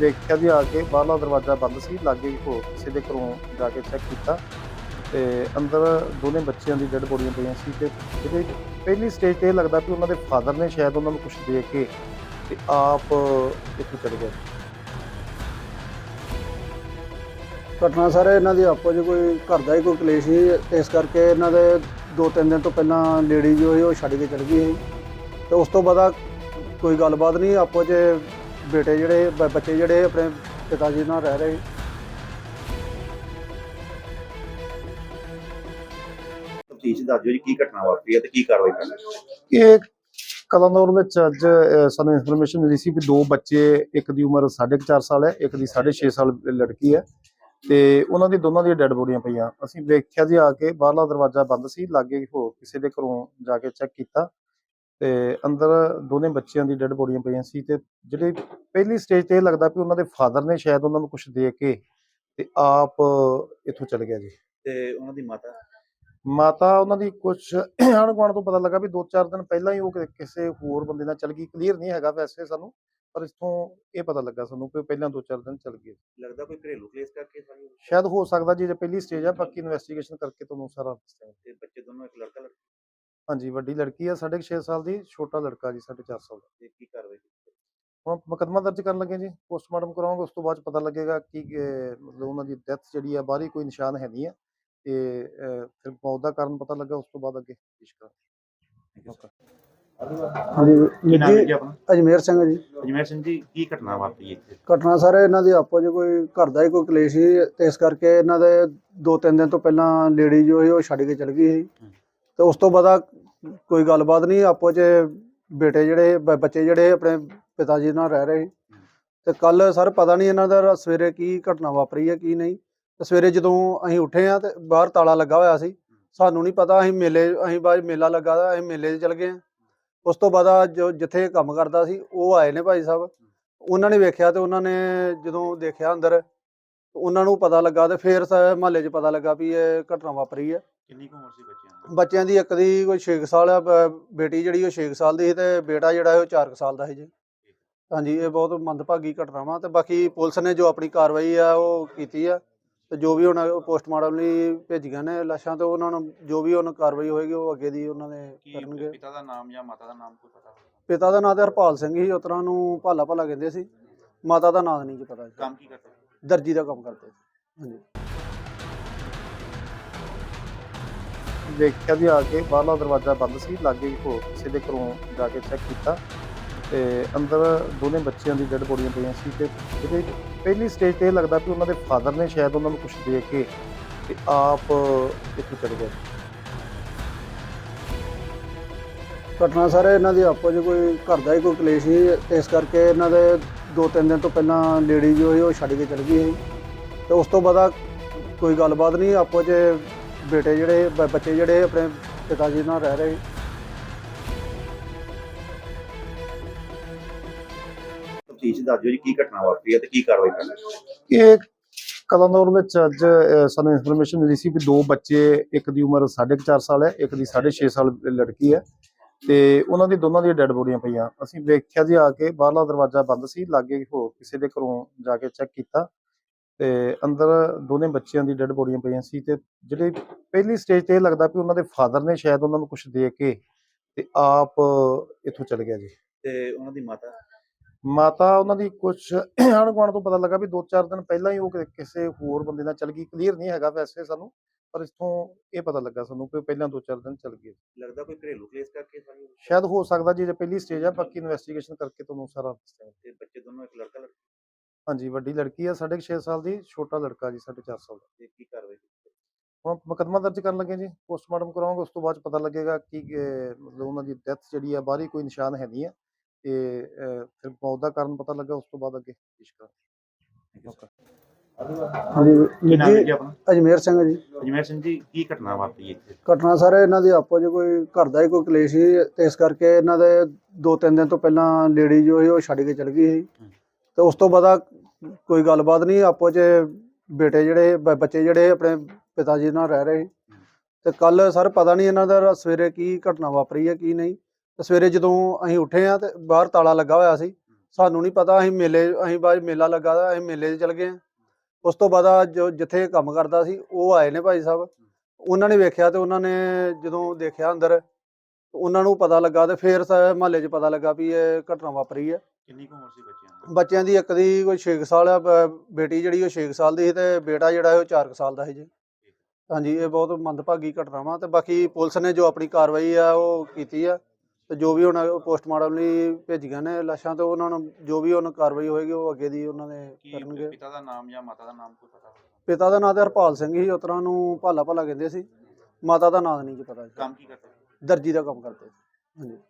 ਦੇਖਿਆ ਵੀ ਆ ਕੇ ਬਾਹਰਲਾ ਦਰਵਾਜ਼ਾ ਬੰਦ ਸੀ, ਲਾਗੇ ਹੋਰ ਕਿਸੇ ਦੇ ਘਰੋਂ ਜਾ ਕੇ ਚੈੱਕ ਕੀਤਾ ਤੇ ਅੰਦਰ ਦੋਨੇ ਬੱਚਿਆਂ ਦੀ ਡੈੱਡ ਬੋਡੀਆਂ ਪਈਆਂ ਸੀ ਤੇ ਜਿਹੜੇ ਪਹਿਲੀ ਸਟੇਜ ਤੇ ਇਹ ਲੱਗਦਾ ਵੀ ਉਹਨਾਂ ਦੇ ਫਾਦਰ ਨੇ ਸ਼ਾਇਦ ਉਹਨਾਂ ਨੂੰ ਕੁਝ ਦੇ ਕੇ ਤੇ ਆਪ ਇੱਥੇ ਚਲੇ ਗਏ। ਘਟਨਾ ਸਾਰੇ, ਇਹਨਾਂ ਦੀ ਆਪੋ 'ਚ ਕੋਈ ਘਰ ਦਾ ਹੀ ਕੋਈ ਕਲੇਸ਼ ਸੀ ਤੇ ਇਸ ਕਰਕੇ ਇਹਨਾਂ ਦੇ ਦੋ ਤਿੰਨ ਦਿਨ ਤੋਂ ਪਹਿਲਾਂ ਲੇਡੀ ਜੋ ਸੀ ਉਹ ਛੱਡ ਕੇ ਚਲ ਗਈ ਸੀ। ਤੇ ਉਸ ਤੋਂ ਬਾਅਦ ਕੋਈ ਗੱਲਬਾਤ ਨਹੀਂ, ਆਪੋ 'ਚ ਬੇਟੇ ਜਿਹੜੇ ਬ- ਬੱਚੇ ਜਿਹੜੇ ਆਪਣੇ ਪਿਤਾ ਜੀ ਨਾਲ ਰਹਿ ਰਹੇ ਤਫਤੀਸ਼ ਦੱਸ ਦਿਓ ਜੀ ਕੀ ਘਟਨਾ ਵਾਪਰੀ ਹੈ ਤੇ ਕੀ ਕਾਰਵਾਈ ਕਰਨੀ ਇਹ ਕਲੰਦੌਰ ਵਿੱਚ ਅੱਜ ਸਾਨੂੰ ਇਨਫੋਰਮੇਸ਼ਨ ਮਿਲੀ ਸੀ ਵੀ ਦੋ ਬੱਚੇ ਇੱਕ ਦੀ ਉਮਰ 4.5 ਸਾਲ ਹੈ ਇੱਕ ਦੀ 6.5 ਸਾਲ ਲੜਕੀ ਹੈ ਤੇ ਉਹਨਾਂ ਦੀ ਦੋਨਾਂ ਦੀਆਂ ਡੈੱਡ ਬੋਡੀਆਂ ਪਈਆਂ। ਅਸੀਂ ਵੇਖਿਆ ਜੀ ਆ ਕੇ ਬਾਹਰਲਾ ਦਰਵਾਜ਼ਾ ਬੰਦ ਸੀ ਲਾਗੇ ਹੋ ਕਿਸੇ ਦੇ ਘਰੋਂ ਜਾ ਕੇ ਚੈੱਕ ਕੀਤਾ। ਤੇ ਅੰਦਰ ਦੋਨੇ ਬੱਚਿਆਂ ਦੀ ਡੈੱਡ ਬੋਡੀਆਂ ਪਈਆਂ ਸੀ ਤੇ ਜਿਹੜੇ ਪਹਿਲੀ ਸਟੇਜ ਤੇ ਇਹ ਲੱਗਦਾ ਵੀ ਉਹਨਾਂ ਦੇ ਫਾਦਰ ਨੇ ਸ਼ਾਇਦ ਉਹਨਾਂ ਨੂੰ ਕੁਝ ਦੇ ਕੇ ਤੇ ਆਪ ਇੱਥੋਂ ਚਲੇ ਗਿਆ ਜੀ। ਤੇ ਉਹਨਾਂ ਦੀ ਮਾਤਾ? ਮਾਤਾ ਉਹਨਾਂ ਦੀ ਕੁਝ ਆਂਢ ਗੁਆਂਢ ਤੋਂ ਪਤਾ ਲੱਗਾ ਵੀ 2-4 ਦਿਨ ਪਹਿਲਾਂ ਹੀ ਉਹ ਕਿਸੇ ਹੋਰ ਬੰਦੇ ਨਾਲ ਚਲ ਗਈ। ਕਲੀਅਰ ਨਹੀਂ ਹੈਗਾ ਵੈਸੇ ਸਾਨੂੰ ਪਰ ਇਥੋਂ ਇਹ ਪਤਾ ਲੱਗਾ ਸਾਨੂੰ ਕਿ ਪਹਿਲਾਂ 2-4 ਦਿਨ ਚਲ ਗਈ ਲੱਗਦਾ ਕੋਈ ਘਰੇਲੂ ਕਲੇਸ਼ ਕਰਕੇ ਹੋਈ? ਸ਼ਾਇਦ ਹੋ ਸਕਦਾ ਜੀ ਜੇ ਪਹਿਲੀ ਸਟੇਜ ਆ ਬਾਕੀ ਇਨਵੈਸਟੀਗੇਸ਼ਨ ਕਰਕੇ ਤੁਹਾਨੂੰ ਸਾਰਾ ਦੱਸਾਂਗੇ। ਤੇ ਬੱਚੇ ਦੋਨੋਂ ਇੱਕ ਲੜਕਾ ਲੜਕੀ ਹਾਂਜੀ ਵੱਡੀ ਲੜਕੀ ਆ 6.5 ਸਾਲ ਦੀ ਛੋਟਾ ਲੜਕਾ ਜੀ 4.5 ਸਾਲ ਦਾ। ਤੇ ਕੀ ਕਾਰਵਾਈ ਕੀਤੀ ਹੁਣ ਮੁਕੱਦਮਾ ਦਰਜ ਕਰਨ ਲੱਗੇ ਜੀ ਪੋਸਟਮਾਰਟਮ ਕਰਾਵਾਂਗੇ ਉਸ ਤੋਂ ਬਾਅਦ ਪਤਾ ਲੱਗੇਗਾ ਕਿ ਅਹ, ਮਤਲਬ ਉਹਨਾਂ ਦੀ ਡੈਥ ਜਿਹੜੀ ਆ ਬਾਹਰੀ ਕੋਈ ਨਿਸ਼ਾਨ ਹੈ ਨਹੀਂ ਹੈ ਤੇ ਅਹ, ਫਿਰ ਮੌਤ ਦਾ ਕਾਰਨ ਪਤਾ ਲੱਗਾ ਉਸ ਤੋਂ ਬਾਅਦ ਅੱਗੇ ਪੇਸ਼ ਕਰਾਂਗੇ। ਓਕੇ। ਹਾਂਜੀ ਕੀ ਨਾਮ ਹੈ ਜੀ? ਜੀ ਆਪਣਾ? ਅਜਮੇਰ ਸਿੰਘ ਹੈ ਜੀ। ਅਜਮੇਰ ਸਿੰਘ ਜੀ ਕੀ ਘਟਨਾ ਵਾਪਰੀ ਇੱਥੇ? ਘਟਨਾ ਸਰ ਇਹਨਾਂ ਦੀ ਆਪੋ 'ਚ ਕੋਈ ਘਰ ਦਾ ਹੀ ਕੋਈ ਕਲੇਸ਼ ਸੀ ਤੇ ਇਸ ਕਰਕੇ ਇਹਨਾਂ ਦੇ ਦੋ ਤਿੰਨ ਦਿਨ ਤੋਂ ਪਹਿਲਾਂ ਲੇਡੀ ਜੋ ਸੀ ਉਹ ਛੱਡ ਕੇ ਚਲ ਗਈ ਸੀ। ਤੇ ਉਸ ਤੋਂ ਬਾਅਦ ਕੋਈ ਗੱਲਬਾਤ ਨਹੀਂ, ਆਪੋ 'ਚ ਬੇਟੇ ਜਿਹੜੇ, ਬ- ਬੱਚੇ ਜਿਹੜੇ ਆਪਣੇ ਪਿਤਾ ਜੀ ਨਾਲ ਰਹਿ ਰਹੇ ਸੀ। ਤੇ ਕੱਲ ਸਰ ਪਤਾ ਨਹੀਂ ਇਹਨਾਂ ਦਾ ਸਵੇਰੇ ਕੀ ਘਟਨਾ ਵਾਪਰੀ ਹੈ, ਕੀ ਨਹੀਂ। ਤੇ ਸਵੇਰੇ ਜਦੋਂ ਅਸੀਂ ਉੱਠੇ ਆ ਤੇ ਬਾਹਰ ਤਾਲਾ ਲੱਗਾ ਹੋਇਆ ਸੀ, ਸਾਨੂੰ ਨਹੀਂ ਪਤਾ, ਅਸੀਂ ਮੇਲੇ, ਅਸੀਂ ਬਾਅਦ ਮੇਲਾ ਲੱਗਾ ਦਾ ਅਸੀਂ ਮੇਲੇ 'ਚ ਚਲ ਗਏ ਹਾਂ। ਉਸ ਤੋਂ ਬਾਅਦ ਆ ਜੋ, ਜਿੱਥੇ ਕੰਮ ਕਰਦਾ ਸੀ, ਉਹ ਆਏ ਨੇ ਭਾਈ ਸਾਹਿਬ। ਉਹਨਾਂ ਨੇ ਵੇਖਿਆ ਤੇ ਉਹਨਾਂ ਨੇ ਜਦੋਂ ਦੇਖਿਆ ਅੰਦਰ ਉਹਨਾਂ ਨੂੰ ਪਤਾ ਲੱਗਾ ਤੇ ਫੇਰ ਮਹੱਲੇ 'ਚ ਪਤਾ ਲੱਗਾ ਵੀ ਇਹ ਘਟਨਾ ਵਾਪਰੀ ਹੈ ਕਿੰਨੀ ਕੁ ਉਮਰ ਸੀ ਬੱਚਿਆਂ ਦੀ? ਬੱਚਿਆਂ ਦੀ ਇੱਕ ਦੀ ਕੋਈ 6 ਸਾਲ ਆ ਬ- ਬੇਟੀ ਜਿਹੜੀ ਉਹ 6 ਸਾਲ ਦੀ ਸੀ ਤੇ ਬੇਟਾ ਜਿਹੜਾ ਉਹ 4 ਸਾਲ ਦਾ ਸੀ ਜੀ। ਹਾਂਜੀ ਇਹ ਬਹੁਤ ਮੰਦਭਾਗੀ ਘਟਨਾ ਵਾ ਤੇ ਬਾਕੀ ਪੁਲਿਸ ਨੇ ਜੋ ਆਪਣੀ ਕਾਰਵਾਈ ਆ ਉਹ ਕੀਤੀ ਆ ਤੇ ਜੋ ਵੀ ਹੁਣ ਪੋਸਟਮਾਰਟਮ ਲਈ ਭੇਜੀਆਂ ਨੇ ਲਾਸ਼ਾਂ ਤੇ ਉਹਨਾਂ ਨੂੰ ਜੋ ਵੀ ਉਹਨਾਂ ਕਾਰਵਾਈ ਹੋਏਗੀ ਉਹ ਅੱਗੇ ਦੀ ਉਹਨਾਂ ਕੀ ਕਰਨਗੇ। ਪਿਤਾ ਦਾ ਨਾਮ ਜਾਂ ਮਾਤਾ ਦਾ ਨਾਮ ਕੋਈ ਪਤਾ ਹੋਵੇ? ਪਿਤਾ ਦਾ ਨਾਂ ਤੇ ਹਰਪਾਲ ਸਿੰਘ ਸੀ ਉਤਰਾਂ ਨੂੰ ਭਾਲਾ ਭਾਲਾ ਕਹਿੰਦੇ ਸੀ। ਮਾਤਾ ਦਾ ਨਾਂ ਨਹੀਂ ਜੀ ਪਤਾ ਜੀ। ਕੰਮ ਕੀ ਕਰਦੇ ਦਰਜੀ ਦਾ ਕੰਮ ਕਰਦੇ ਸੀ। ਹਾਂਜੀ। ਵੇਖਿਆ ਜੀ ਆ ਕੇ ਬਾਹਰਲਾ ਦਰਵਾਜ਼ਾ ਬੰਦ ਸੀ ਲਾਗੇ ਹੋ ਕਿਸੇ ਦੇ ਘਰੋਂ ਜਾ ਕੇ ਚੈੱਕ ਕੀਤਾ ਤੇ ਅੰਦਰ ਦੋਨੇ ਬੱਚਿਆਂ ਦੀ ਡੈੱਡ ਬੋਡੀਆਂ ਪਈਆਂ ਸੀ ਤੇ ਜਿਹੜੇ ਪਹਿਲੀ ਸਟੇਜ ਤੇ ਇਹ ਲੱਗਦਾ ਵੀ ਉਹਨਾਂ ਦੇ ਫਾਦਰ ਨੇ ਸ਼ਾਇਦ ਉਹਨਾਂ ਨੂੰ ਕੁਝ ਦੇ ਕੇ ਤੇ ਆਪ ਇੱਥੋਂ ਚਲੇ ਗਏ। ਘਟਨਾ ਸਰ ਇਹਨਾਂ ਦੀ ਆਪੋ 'ਚ ਕੋਈ ਘਰ ਦਾ ਹੀ ਕੋਈ ਕਲੇਸ਼ ਸੀ ਤੇ ਇਸ ਕਰਕੇ ਇਹਨਾਂ ਦੇ ਦੋ ਤਿੰਨ ਦਿਨ ਤੋਂ ਪਹਿਲਾਂ ਲੇਡੀ ਜੋ ਸੀ ਉਹ ਛੱਡ ਕੇ ਚਲ ਗਈ ਸੀ। ਤੇ ਉਸ ਤੋਂ ਬਾਅਦ ਕੋਈ ਗੱਲਬਾਤ ਨਹੀਂ ਆਪੋ 'ਚ ਬੇਟੇ ਜਿਹੜੇ ਬ- ਬੱਚੇ ਜਿਹੜੇ ਆਪਣੇ ਪਿਤਾ ਜੀ ਨਾਲ ਰਹਿ ਰਹੇ ਤਫਤੀਸ਼ ਦੱਸ ਦਿਓ ਜੀ ਕੀ ਘਟਨਾ ਵਾਪਰੀ ਹੈ ਤੇ ਕੀ ਕਾਰਵਾਈ ਕਰਨੀ ਇਹ ਕਲੰਦੌਰ ਵਿੱਚ ਅੱਜ ਅਹ, ਸਾਨੂੰ ਇਨਫੋਰਮੇਸ਼ਨ ਮਿਲੀ ਸੀ ਵੀ ਦੋ ਬੱਚੇ ਇੱਕ ਦੀ ਉਮਰ 4.5 ਸਾਲ ਹੈ ਇੱਕ ਦੀ 6.5 ਸਾਲ ਲੜਕੀ ਹੈ। ਤੇ ਉਹਨਾਂ ਦੀ ਦੋਨਾਂ ਦੀਆਂ ਡੈੱਡ ਬੋਡੀਆਂ ਪਈਆਂ। ਅਸੀਂ ਵੇਖਿਆ ਜੀ ਆ ਕੇ ਬਾਹਰਲਾ ਦਰਵਾਜ਼ਾ ਬੰਦ ਸੀ ਲਾਗੇ ਹੋ ਕਿਸੇ ਦੇ ਘਰੋਂ ਜਾ ਕੇ ਚੈੱਕ ਕੀਤਾ ਤੇ ਅੰਦਰ ਦੋਨੇ ਬੱਚਿਆਂ ਦੀ ਡੈੱਡ ਬੋਡੀਆਂ ਪਈਆਂ ਸੀ ਤੇ ਜਿਹੜੇ ਪਹਿਲੀ ਸਟੇਜ ਤੇ ਇਹ ਲੱਗਦਾ ਵੀ ਉਹਨਾਂ ਦੇ ਫਾਦਰ ਨੇ ਸ਼ਾਇਦ ਉਹਨਾਂ ਨੂੰ ਕੁਝ ਦੇ ਕੇ ਤੇ ਆਪ ਇੱਥੋਂ ਚਲੇ ਗਿਆ ਜੀ। ਤੇ ਉਹਨਾਂ ਦੀ ਮਾਤਾ? ਮਾਤਾ ਉਹਨਾਂ ਦੀ ਕੁਝ ਆਂਢ ਗੁਆਂਢ ਤੋਂ ਪਤਾ ਲੱਗਾ ਵੀ 2-4 ਦਿਨ ਪਹਿਲਾਂ ਹੀ ਉਹ ਕਿਸੇ ਹੋਰ ਬੰਦੇ ਨਾਲ ਚਲ ਗਈ। ਕਲੀਅਰ ਨਹੀਂ ਹੈਗਾ ਵੈਸੇ ਸਾਨੂੰ। ਪਰ ਇਥੋਂ ਇਹ ਪਤਾ ਲੱਗਾ ਸਾਨੂੰ ਕਿ ਪਹਿਲਾਂ 2-4 ਦਿਨ ਚਲ ਗਈ ਲੱਗਦਾ ਕੋਈ ਘਰੇਲੂ ਕਲੇਸ਼ ਕਰਕੇ ਹੋਈ? ਸ਼ਾਇਦ ਹੋ ਸਕਦਾ ਜੀ ਜੇ ਪਹਿਲੀ ਸਟੇਜ ਆ ਬਾਕੀ ਇਨਵੈਸਟੀਗੇਸ਼ਨ ਕਰਕੇ ਤੁਹਾਨੂੰ ਸਾਰਾ ਦੱਸਾਂਗੇ ਤੇ ਬੱਚੇ ਦੋਨੋਂ ਇੱਕ ਲੜਕਾ ਲੜਕੀ? ਹਾਂਜੀ ਵੱਡੀ ਲੜਕੀ ਆ 6.5 ਸਾਲ ਦੀ ਛੋਟਾ ਲੜਕਾ ਜੀ 4.5 ਸਾਲ ਦਾ। ਤੇ ਕੀ ਕਾਰਵਾਈ ਹੁਣ ਮੁਕੱਦਮਾ ਦਰਜ ਕਰਨ ਲੱਗੇ ਜੀ ਪੋਸਟਮਾਰਟਮ ਕਰਾਵਾਂਗੇ ਉਸ ਤੋਂ ਬਾਅਦ ਪਤਾ ਲੱਗੇਗਾ ਕਿ ਮਤਲਬ ਉਹਨਾਂ ਦੀ ਡੈਥ ਜਿਹੜੀ ਆ ਬਾਹਰੀ ਕੋਈ ਨਿਸ਼ਾਨ ਹੈ ਨਹੀਂ ਹੈ ਤੇ ਫਿਰ ਮੌਤ ਦਾ ਕਾਰਨ ਪਤਾ ਲੱਗਾ ਉਸ ਤੋਂ ਬਾਅਦ ਅੱਗੇ ਪੇਸ਼ ਕਰਾਂਗੇ। ਹਾਂਜੀ। ਕੀ ਨਾਮ ਹੈ ਜੀ ਜੀ ਆਪਣਾ? ਅਜਮੇਰ ਸਿੰਘ ਜੀ। ਅਜਮੇਰ ਸਿੰਘ ਜੀ ਕੀ ਘਟਨਾ ਵਾਪਰੀ ਇੱਥੇ? ਘਟਨਾ ਸਰ ਇਹਨਾਂ ਦੀ ਆਪੋ 'ਚ ਕੋਈ ਘਰ ਦਾ ਹੀ ਕੋਈ ਕਲੇਸ਼ ਸੀ ਤੇ ਇਸ ਕਰਕੇ ਇਹਨਾਂ ਦੇ ਦੋ ਤਿੰਨ ਦਿਨ ਤੋਂ ਪਹਿਲਾਂ ਲੇਡੀ ਜੋ ਸੀ ਉਹ ਛੱਡ ਕੇ ਚਲ ਗਈ ਸੀ। ਤੇ ਉਸ ਤੋਂ ਬਾਅਦ ਕੋਈ ਗੱਲਬਾਤ ਨਹੀਂ ਆਪੋ 'ਚ ਬੇਟੇ ਜਿਹੜੇ ਬ- ਬੱਚੇ ਜਿਹੜੇ ਆਪਣੇ ਪਿਤਾ ਜੀ ਨਾਲ ਰਹਿ ਰਹੇ ਸੀ। ਤੇ ਕੱਲ ਸਰ ਪਤਾ ਨਹੀਂ ਇਹਨਾਂ ਦਾ ਸਵੇਰੇ ਕੀ ਘਟਨਾ ਵਾਪਰੀ ਹੈ ਕੀ ਨਹੀਂ। ਤੇ ਸਵੇਰੇ ਜਦੋਂ ਅਸੀਂ ਉੱਠੇ ਆ ਤੇ ਬਾਹਰ ਤਾਲਾ ਲੱਗਾ ਹੋਇਆ ਸੀ ਸਾਨੂੰ ਨਹੀਂ ਪਤਾ ਅਸੀਂ ਮੇਲੇ ਅਸੀਂ ਬਾਅਦ ਮੇਲਾ ਲੱਗਾ ਦਾ ਅਸੀਂ ਮੇਲੇ 'ਚ ਚਲ ਗਏ ਹਾਂ। ਉਸ ਤੋਂ ਬਾਅਦ ਜੋ ਜਿੱਥੇ ਕੰਮ ਕਰਦਾ ਸੀ ਉਹ ਆਏ ਨੇ ਭਾਈ ਸਾਹਿਬ। ਉਹਨਾਂ ਨੇ ਵੇਖਿਆ ਤੇ ਉਹਨਾਂ ਨੇ ਜਦੋਂ ਦੇਖਿਆ ਅੰਦਰ ਉਹਨਾਂ ਨੂੰ ਪਤਾ ਲੱਗਾ ਤੇ ਫੇਰ ਮਹੱਲੇ 'ਚ ਪਤਾ ਲੱਗਾ ਵੀ ਇਹ ਘਟਨਾ ਵਾਪਰੀ ਹੈ ਕਿੰਨੀ ਕੁ ਉਮਰ ਸੀ ਬੱਚਿਆਂ ਦੀ? ਬੱਚਿਆਂ ਦੀ ਇੱਕ ਦੀ ਕੋਈ 6 ਸਾਲ ਆ ਬੇਟੀ ਜਿਹੜੀ ਉਹ 6 ਸਾਲ ਦੀ ਸੀ ਤੇ ਬੇਟਾ ਜਿਹੜਾ ਉਹ 4 ਸਾਲ ਦਾ ਸੀ ਜੀ। ਹਾਂਜੀ ਇਹ ਬਹੁਤ ਮੰਦਭਾਗੀ ਘਟਨਾ ਵਾ ਤੇ ਬਾਕੀ ਪੁਲਿਸ ਨੇ ਜੋ ਆਪਣੀ ਕਾਰਵਾਈ ਆ ਉਹ ਕੀਤੀ ਆ। ਤੇ ਜੋ ਵੀ ਹੁਣ ਪੋਸਟਮਾਰਟਮ ਲਈ ਭੇਜੀਆਂ ਨੇ ਲਾਸ਼ਾਂ ਤੇ ਉਹਨਾਂ ਨੂੰ ਜੋ ਵੀ ਉਹਨਾਂ ਕਾਰਵਾਈ ਹੋਏਗੀ ਉਹ ਅੱਗੇ ਦੀ ਉਹਨਾਂ ਦੇ ਕਰਨਗੇ। ਪਿਤਾ ਦਾ ਨਾਮ ਜਾਂ ਮਾਤਾ ਦਾ ਨਾਮ ਕੋਈ ਪਤਾ ਪਿਤਾ ਦਾ ਨਾਂ ਤੇ ਹਰਪਾਲ ਸਿੰਘ ਸੀ ਉਤਰਾਂ ਨੂੰ ਭਾਲਾ ਭਾਲਾ ਕਹਿੰਦੇ ਸੀ। ਮਾਤਾ ਦਾ ਨਾਂ ਨਹੀਂ ਜੀ ਪਤਾ ਕੰਮ ਕੀ ਕਰਦੇ? ਦਰਜੀ ਦਾ ਕੰਮ ਕਰਦੇ ਸੀ। ਹਾਂਜੀ।